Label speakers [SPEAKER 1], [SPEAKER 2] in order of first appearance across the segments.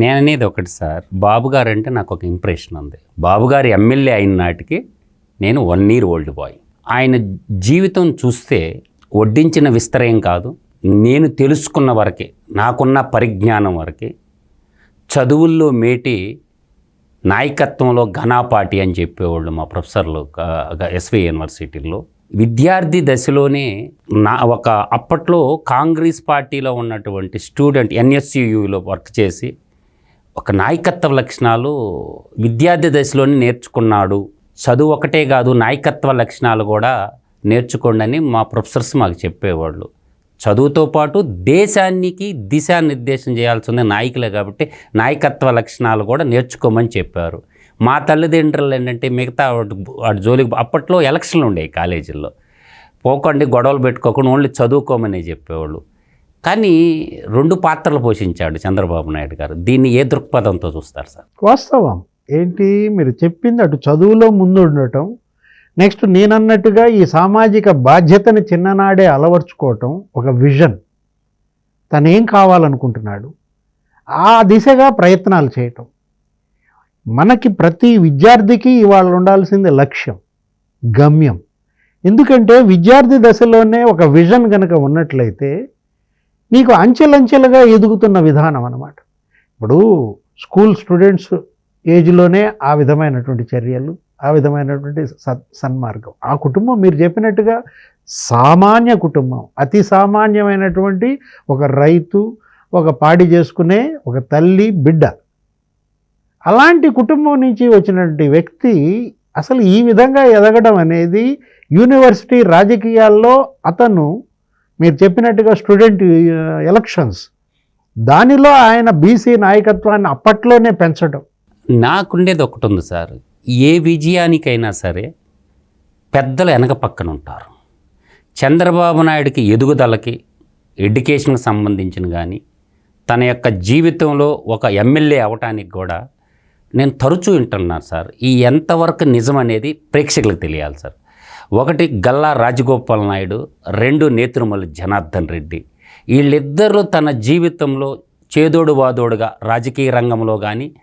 [SPEAKER 1] నేను అనేది ఒకటి సార్ బాబు గారు అంటే నాకు ఒక ఇంప్రెషన్ ఉంది. బాబు గారు ఎమ్మెల్యే అయిన నాటికి నేను వన్ ఇయర్ ఓల్డ్ బాయ్. ఆయన జీవితం చూస్తే వడ్డించిన విస్తరయం కాదు. నేను తెలుసుకున్న వరకే నాకున్న పరిజ్ఞానం వరకే చదువుల్లో మేటి నాయకత్వంలో ఘనాపాటి అని చెప్పేవాళ్ళు మా ప్రొఫెసర్లు ఎస్వి యూనివర్సిటీలో విద్యార్థి దశలోనే నా ఒక అప్పట్లో కాంగ్రెస్ పార్టీలో ఉన్నటువంటి స్టూడెంట్ ఎన్ఎస్యులో వర్క్ చేసి ఒక నాయకత్వ లక్షణాలు విద్యార్థి దశలోనే నేర్చుకున్నాడు. చదువు ఒకటే కాదు నాయకత్వ లక్షణాలు కూడా నేర్చుకోండి మా ప్రొఫెసర్స్ మాకు చెప్పేవాళ్ళు. చదువుతో పాటు దేశానికి దిశానిర్దేశం చేయాల్సింది నాయకులే కాబట్టి నాయకత్వ లక్షణాలు కూడా నేర్చుకోమని చెప్పారు. మా తల్లిదండ్రులు ఏంటంటే మిగతా వాటి వాటి జోలికి అప్పట్లో ఎలక్షన్లు ఉండేవి కాలేజీల్లో. పోకండి గొడవలు పెట్టుకోకుండా ఓన్లీ చదువుకోమని చెప్పేవాళ్ళు. కానీ రెండు పాత్రలు పోషించాడు చంద్రబాబు నాయుడు గారు. దీన్ని ఏ దృక్పథంతో చూస్తారు సార్?
[SPEAKER 2] వాస్తవం. ఏంటి? మీరు చెప్పింది అటు చదువులో ముందు ఉండటం నెక్స్ట్ నేనన్నట్టుగా ఈ సామాజిక బాధ్యతని చిన్ననాడే అలవర్చుకోవటం ఒక విజన్. తనేం కావాలనుకుంటున్నాడు? ఆ దిశగా ప్రయత్నాలు చేయటం. మనకి ప్రతి విద్యార్థికి ఇవాళ ఉండాల్సింది లక్ష్యం గమ్యం. ఎందుకంటే విద్యార్థి దశలోనే ఒక విజన్ కనుక ఉన్నట్లయితే నీకు అంచెలంచెలుగా ఎదుగుతున్న విధానం అన్నమాట. ఇప్పుడు స్కూల్ స్టూడెంట్స్ ఏజ్లోనే ఆ విధమైనటువంటి చర్యలు ఆ విధమైనటువంటి సత్ సన్మార్గం. ఆ కుటుంబం మీరు చెప్పినట్టుగా సామాన్య కుటుంబం అతి సామాన్యమైనటువంటి ఒక రైతు ఒక పాడి చేసుకునే ఒక తల్లి బిడ్డ. అలాంటి కుటుంబం నుంచి వచ్చినటువంటి వ్యక్తి అసలు ఈ విధంగా ఎదగడం అనేది యూనివర్సిటీ రాజకీయాల్లో అతను మీరు చెప్పినట్టుగా స్టూడెంట్ ఎలక్షన్స్. దానిలో ఆయన బీసీ నాయకత్వాన్ని అప్పట్లోనే పెంచడం.
[SPEAKER 1] నాకుండేది ఒకటి ఉంది సార్. ఏ విజయానికైనా సరే పెద్దలు వెనక పక్కన ఉంటారు. చంద్రబాబు నాయుడికి ఎదుగుదలకి ఎడ్యుకేషన్కి సంబంధించిన కానీ తన యొక్క జీవితంలో ఒక ఎమ్మెల్యే అవటానికి కూడా నేను తరచూ వింటున్నాను సార్. ఈ ఎంతవరకు నిజం అనేది ప్రేక్షకులకు తెలియాలి సార్. ఒకటి గల్లా రాజగోపాల్ నాయుడు రెండు నేత్రుమల్లి జనార్దన్ రెడ్డి. వీళ్ళిద్దరూ తన జీవితంలో చేదోడు వాదోడుగా రాజకీయ రంగంలో కానీ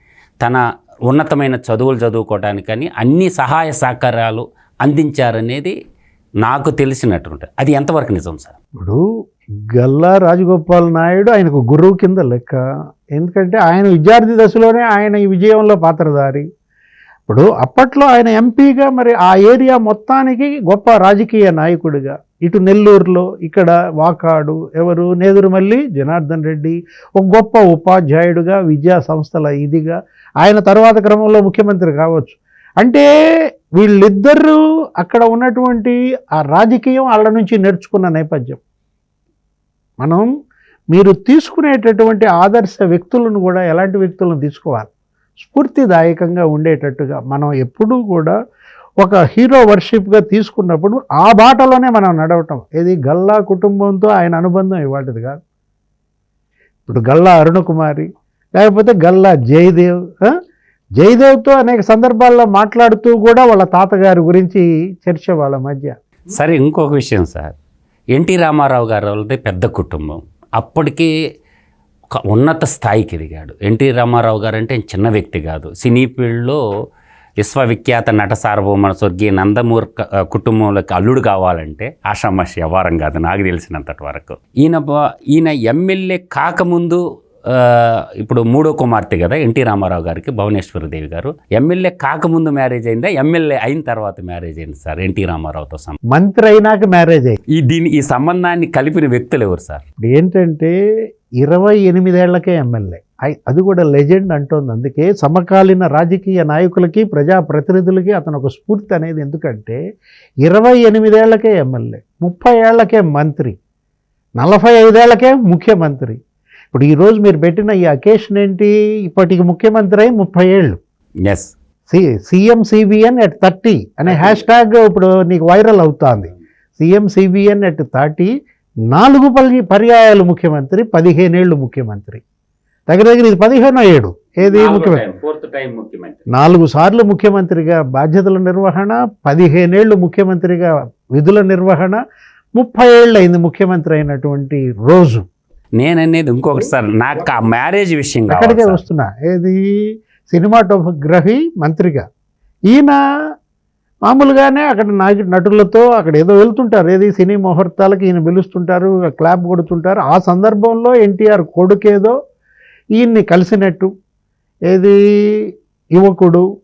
[SPEAKER 1] తన ఉన్నతమైన చదువులు చదువుకోవడానికి కానీ అన్ని సహాయ సహకారాలు అందించారనేది నాకు తెలిసినటువంటి అది ఎంతవరకు నిజం సార్?
[SPEAKER 2] ఇప్పుడు గల్లా రాజగోపాల్ నాయుడు ఆయనకు గురువు కింద లెక్క. ఎందుకంటే ఆయన విద్యార్థి దశలోనే ఆయన ఈ విజయంలో పాత్రధారి. ఇప్పుడు అప్పట్లో ఆయన ఎంపీగా మరి ఆ ఏరియా మొత్తానికి గొప్ప రాజకీయ నాయకుడిగా. ఇటు నెల్లూరులో ఇక్కడ వాకాడు ఎవరు? నేదురుమల్లి జనార్దన్ రెడ్డి ఒక గొప్ప ఉపాధ్యాయుడుగా విద్యా సంస్థల ఇదిగా. ఆయన తర్వాత క్రమంలో ముఖ్యమంత్రి కావచ్చు. అంటే వీళ్ళిద్దరూ అక్కడ ఉన్నటువంటి ఆ రాజకీయం వాళ్ళ నుంచి నేర్చుకున్న నేపథ్యం. మనం మీరు తీసుకునేటటువంటి ఆదర్శ వ్యక్తులను కూడా ఎలాంటి వ్యక్తులను తీసుకోవాలి? స్ఫూర్తిదాయకంగా ఉండేటట్టుగా మనం ఎప్పుడూ కూడా ఒక హీరో వర్షిప్గా తీసుకున్నప్పుడు ఆ బాటలోనే మనం నడవటం. ఇది గల్లా కుటుంబంతో ఆయన అనుబంధం ఇవాటిది కాదు. ఇప్పుడు గల్లా అరుణకుమారి లేకపోతే గల్లా జయదేవ్ జయదేవ్తో అనేక సందర్భాల్లో మాట్లాడుతూ కూడా వాళ్ళ తాతగారి గురించి చర్చ వాళ్ళ మధ్య.
[SPEAKER 1] సరే ఇంకొక విషయం సార్. ఎన్టీ రామారావు గారు వాళ్ళది పెద్ద కుటుంబం. అప్పటికే ఒక ఉన్నత స్థాయికి ఎదిగాడు ఎన్టీ రామారావు గారు అంటే చిన్న వ్యక్తి కాదు. సినీ ఫీల్డ్లో విశ్వవిఖ్యాత నట సార్వభౌమ స్వర్గీయ నందమూర్ క- కుటుంబంలోకి అల్లుడు కావాలంటే ఆషామాషి వ్యవహారం కాదు. నాకు తెలిసినంతటి వరకు ఈయన ఈయన ఎమ్మెల్యే కాకముందు ఇప్పుడు మూడో కుమార్తె కదా ఎన్టీ రామారావు గారికి భువనేశ్వరి దేవి గారు. ఎమ్మెల్యే కాకముందు మ్యారేజ్ అయిందా? ఎమ్మెల్యే అయిన తర్వాత మ్యారేజ్ అయింది సార్ ఎన్టీ రామారావుతో సం
[SPEAKER 2] మంత్రి అయినాక మ్యారేజ్ అయింది.
[SPEAKER 1] ఈ దీని ఈ సంబంధాన్ని కలిపిన వ్యక్తులు ఎవరు సార్?
[SPEAKER 2] ఇప్పుడు ఏంటంటే ఇరవై ఎనిమిదేళ్ళకే ఎమ్మెల్యే. అది కూడా లెజెండ్ అంటోంది. అందుకే సమకాలీన రాజకీయ నాయకులకి ప్రజాప్రతినిధులకి అతను ఒక స్ఫూర్తి అనేది ఎందుకంటే ఇరవై ఎనిమిదేళ్ళకే ఎమ్మెల్యే ముప్పై ఏళ్ళకే మంత్రి నలభై ఐదేళ్ళకే ముఖ్యమంత్రి. ఇప్పుడు ఈరోజు మీరు పెట్టిన ఈ అకేషన్ ఏంటి? ఇప్పటికి ముఖ్యమంత్రి అయి ముప్పై ఏళ్ళు.
[SPEAKER 1] S
[SPEAKER 2] C CM CBN at thirty అనే హ్యాష్ ట్యాగ్ ఇప్పుడు నీకు వైరల్ అవుతోంది. సీఎం సిబిఎన్ ఎట్ థర్టీ నాలుగు పరి పర్యాయాలు ముఖ్యమంత్రి పదిహేనేళ్ళు ముఖ్యమంత్రి. దగ్గర దగ్గర ఇది పదిహేనో ఏడు. ఏది ముఖ్యమంత్రి. నాలుగు సార్లు ముఖ్యమంత్రిగా బాధ్యతల నిర్వహణ పదిహేనేళ్ళు ముఖ్యమంత్రిగా విధుల నిర్వహణ ముప్పై ఏళ్ళు అయింది ముఖ్యమంత్రి అయినటువంటి రోజు.
[SPEAKER 1] నేననేది ఇంకొకటి సార్ నాకు ఆ మ్యారేజ్ విషయం
[SPEAKER 2] అక్కడికే. వస్తున్నా. ఏది? సినిమాటోగ్రఫీ మంత్రిగా. ఈయన మామూలుగానే అక్కడ నాయకు నటులతో అక్కడ ఏదో వెళ్తుంటారు. ఏది? సినీ ముహూర్తాలకి ఈయన పిలుస్తుంటారు క్లాప్ కొడుతుంటారు. ఆ సందర్భంలో ఎన్టీఆర్ కొడుకేదో ఈయన్ని కలిసినట్టు. ఏది? యువకుడు.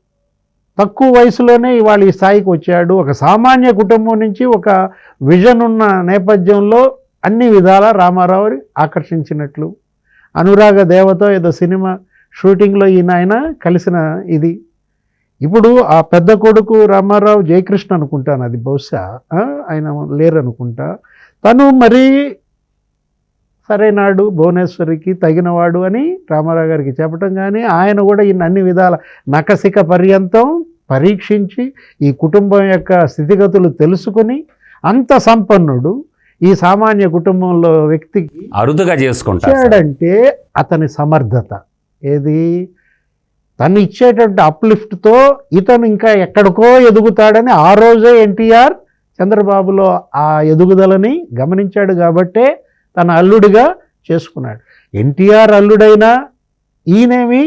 [SPEAKER 2] తక్కువ వయసులోనే ఇవాళ ఈ స్థాయికి వచ్చాడు. ఒక సామాన్య కుటుంబం నుంచి ఒక విజన్ ఉన్న నేపథ్యంలో అన్ని విధాల రామారావుని ఆకర్షించినట్లు. అనురాగ దేవతో ఏదో సినిమా షూటింగ్లో ఈయన ఆయన కలిసిన ఇది. ఇప్పుడు ఆ పెద్ద కొడుకు రామారావు జయకృష్ణ అనుకుంటాను అది బహుశా ఆయన లేరనుకుంటా. తను మరీ సరైనాడు భువనేశ్వరికి తగినవాడు అని రామారావు గారికి చెప్పటం కానీ ఆయన కూడా ఈయన అన్ని విధాల నకసిక పర్యంతం పరీక్షించి ఈ కుటుంబం యొక్క స్థితిగతులు తెలుసుకుని అంత సంపన్నుడు. ఈ సామాన్య కుటుంబంలో వ్యక్తికి
[SPEAKER 1] అరుదుగా.
[SPEAKER 2] ఇచ్చాడంటే అతని సమర్థత. ఏది? తను ఇచ్చేటటువంటి అప్లిఫ్ట్తో ఇతను ఇంకా ఎక్కడికో ఎదుగుతాడని ఆ రోజే ఎన్టీఆర్ చంద్రబాబులో ఆ ఎదుగుదలని గమనించాడు కాబట్టే తన అల్లుడిగా చేసుకున్నాడు. ఎన్టీఆర్ అల్లుడైనా ఈయనేమి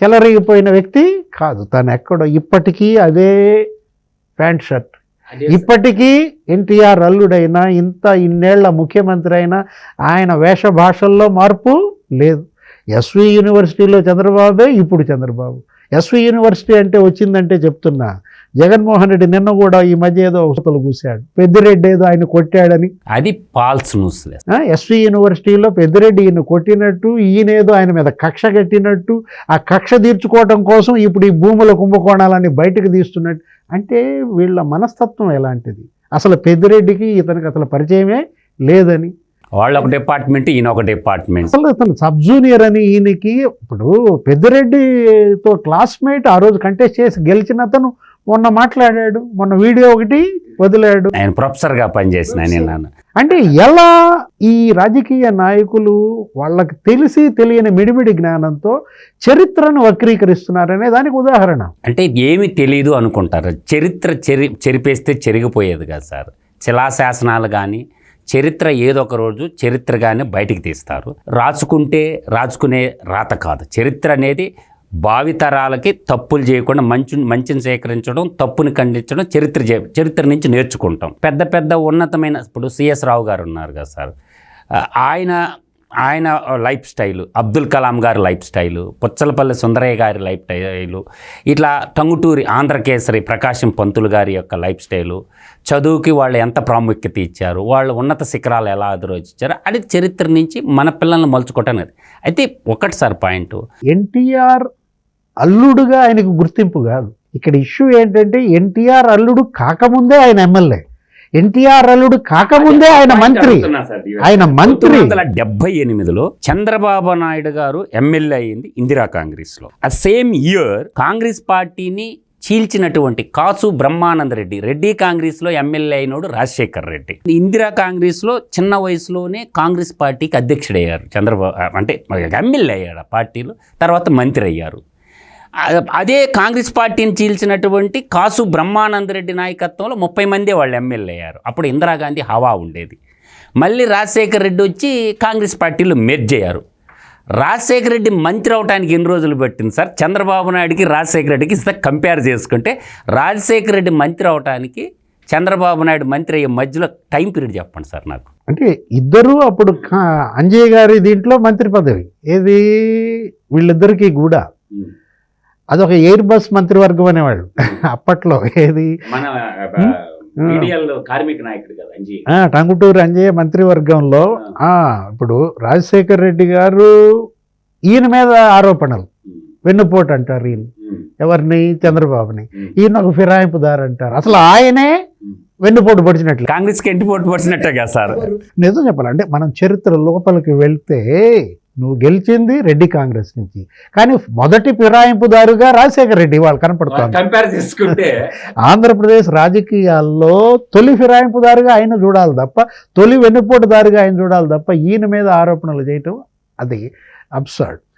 [SPEAKER 2] చెలరిగిపోయిన వ్యక్తి కాదు. తను ఎక్కడో ఇప్పటికీ అదే ప్యాంట్ షర్ట్ ఇప్పటికీ ఎన్టీఆర్ అల్లుడైనా ఇంత ఇన్నేళ్ళ ముఖ్యమంత్రి అయినా ఆయన వేష భాషల్లో మార్పు లేదు. ఎస్వి యూనివర్సిటీలో చంద్రబాబే ఇప్పుడు చంద్రబాబు. ఎస్వి యూనివర్సిటీ అంటే వచ్చిందంటే చెప్తున్నా. జగన్మోహన్ రెడ్డి నిన్న కూడా ఈ మధ్య ఏదో అవసరాలు కూశాడు. పెద్దిరెడ్డి ఏదో ఆయన కొట్టాడని.
[SPEAKER 1] అది పాల్స్ న్యూస్
[SPEAKER 2] ఆ, ఎస్వి యూనివర్సిటీలో పెద్దిరెడ్డి ఈయన కొట్టినట్టు ఈయనేదో ఆయన మీద కక్ష కట్టినట్టు ఆ కక్ష తీర్చుకోవడం కోసం ఇప్పుడు ఈ భూముల కుంభకోణాలని బయటకు తీస్తున్నట్టు అంటే వీళ్ళ మనస్తత్వం ఎలాంటిది? అసలు పెద్దిరెడ్డికి ఇతనికి అసలు పరిచయమే లేదని.
[SPEAKER 1] వాళ్ళ ఒక డిపార్ట్మెంట్ ఈయన ఒక డిపార్ట్మెంట్
[SPEAKER 2] అసలు అతను సబ్ జూనియర్ అని ఈయనకి ఇప్పుడు పెద్దిరెడ్డితో క్లాస్మేట్ ఆ రోజు కంటెస్ట్ చేసి గెలిచిన అతను మొన్న మాట్లాడాడు మొన్న వీడియో ఒకటి వదిలాడు.
[SPEAKER 1] ఆయన ప్రొఫెసర్. గా పనిచేసిన
[SPEAKER 2] అంటే ఎలా ఈ రాజకీయ నాయకులు వాళ్ళకి తెలిసి తెలియని మిడిమిడి జ్ఞానంతో చరిత్రను వక్రీకరిస్తున్నారనే దానికి ఉదాహరణ.
[SPEAKER 1] అంటే ఏమి తెలియదు అనుకుంటారు. చరిత్ర చెరి చెరిపేస్తే చెరిగిపోయేది కదా సార్. శిలాశాసనాలు కానీ చరిత్ర ఏదో ఒక రోజు చరిత్రగానే బయటికి తీస్తారు. రాసుకుంటే రాసుకునే రాత కాదు. చరిత్ర అనేది భావితరాలకి తప్పులు చేయకుండా మంచి మంచిని సేకరించడం తప్పుని ఖండించడం చరిత్ర చరిత్ర నుంచి నేర్చుకుంటాం. పెద్ద పెద్ద ఉన్నతమైన ఇప్పుడు సిఎస్ రావు గారు ఉన్నారు కదా సార్. ఆయన ఆయన లైఫ్ స్టైలు అబ్దుల్ కలాం గారి లైఫ్ స్టైలు పుచ్చలపల్లి సుందరయ్య గారి లైఫ్ స్టైలు ఇట్లా టంగుటూరి ఆంధ్రకేసరి ప్రకాశం పంతులు గారి యొక్క లైఫ్ స్టైలు చదువుకి వాళ్ళు ఎంత ప్రాముఖ్యత ఇచ్చారు వాళ్ళు ఉన్నత శిఖరాలు ఎలా అధిరోచించారు అది చరిత్ర నుంచి మన పిల్లల్ని మలుచుకోవటం అనేది. అయితే ఒకటి సార్ పాయింట్
[SPEAKER 2] ఎన్టీఆర్ అల్లుడుగా ఆయనకు గుర్తింపు కాదు. ఇక్కడ ఇష్యూ ఏంటంటే ఎన్టీఆర్ అల్లుడు కాకముందే ఆయన ఎమ్మెల్యే. ఎన్టీఆర్ అల్లుడు కాకముందే ఆయన మంత్రి. ఆయన మంత్రి.
[SPEAKER 1] వందల డెబ్బై ఎనిమిదిలో చంద్రబాబు నాయుడు గారు ఎమ్మెల్యే అయింది ఇందిరా కాంగ్రెస్లో ఆ సేమ్ ఇయర్ కాంగ్రెస్ పార్టీని చీల్చినటువంటి కాసు బ్రహ్మానంద రెడ్డి రెడ్డి కాంగ్రెస్లో ఎమ్మెల్యే అయినోడు రాజశేఖర్ రెడ్డి. ఇందిరా కాంగ్రెస్లో చిన్న వయసులోనే కాంగ్రెస్ పార్టీకి అధ్యక్షుడయ్యారు చంద్రబాబు అంటే ఎమ్మెల్యే అయ్యాడు ఆ పార్టీలో తర్వాత మంత్రి అయ్యారు. అదే కాంగ్రెస్ పార్టీని చీల్చినటువంటి కాసు బ్రహ్మానంద రెడ్డి నాయకత్వంలో ముప్పై మందే వాళ్ళు ఎమ్మెల్యే అయ్యారు. అప్పుడు ఇందిరాగాంధీ హవా ఉండేది. మళ్ళీ రాజశేఖర్ రెడ్డి వచ్చి కాంగ్రెస్ పార్టీలో మెర్జ్ అయ్యారు. రాజశేఖర రెడ్డి మంత్రి అవడానికి ఎన్ని రోజులు పట్టింది సార్? చంద్రబాబు నాయుడికి రాజశేఖర రెడ్డికి ఇస్తే కంపేర్ చేసుకుంటే రాజశేఖర రెడ్డి మంత్రి అవడానికి చంద్రబాబు నాయుడు మంత్రి అయ్యే మధ్యలో టైం పీరియడ్ చెప్పండి సార్ నాకు.
[SPEAKER 2] అంటే ఇద్దరు అప్పుడు అంజయ్ గారి దీంట్లో మంత్రి పదవి. ఏది? వీళ్ళిద్దరికీ కూడా. అదొక ఎయిర్ బస్ మంత్రివర్గం అనేవాళ్ళు. అప్పట్లో ఏది?
[SPEAKER 1] మన
[SPEAKER 2] మీడియాలో
[SPEAKER 1] కార్మిక నాయకుడు కదా అంజీ.
[SPEAKER 2] ఆ, టంగుటూరు అంజయ్య మంత్రివర్గంలో ఆ, ఇప్పుడు రాజశేఖర్ రెడ్డి గారు ఈయన మీద ఆరోపణలు. వెన్నుపోటు అంటారు ఈయన. ఎవరిని? చంద్రబాబుని. ఈయన ఒక ఫిరాయింపుదారు అంటారు. అసలు ఆయనే వెన్నుపోటు పడిచినట్లు.
[SPEAKER 1] కాంగ్రెస్కి ఎంటి పోటీ పడిచినట్టే కదా సార్.
[SPEAKER 2] నిజం చెప్పాలంటే మనం చరిత్ర లోపలికి వెళ్తే నువ్వు గెలిచింది రెడ్డి కాంగ్రెస్ నుంచి. కానీ మొదటి ఫిరాయింపుదారుగా రాజశేఖర రెడ్డి వాళ్ళు కనపడుతోంది.
[SPEAKER 1] కంపేర్ చేసుకుంటే.
[SPEAKER 2] ఆంధ్రప్రదేశ్ రాజకీయాల్లో తొలి ఫిరాయింపుదారుగా ఆయన చూడాలి తప్ప తొలి వెన్నుపోటుదారుగా ఆయన చూడాలి తప్ప ఈయన మీద ఆరోపణలు చేయటం అది అబ్సర్డ్.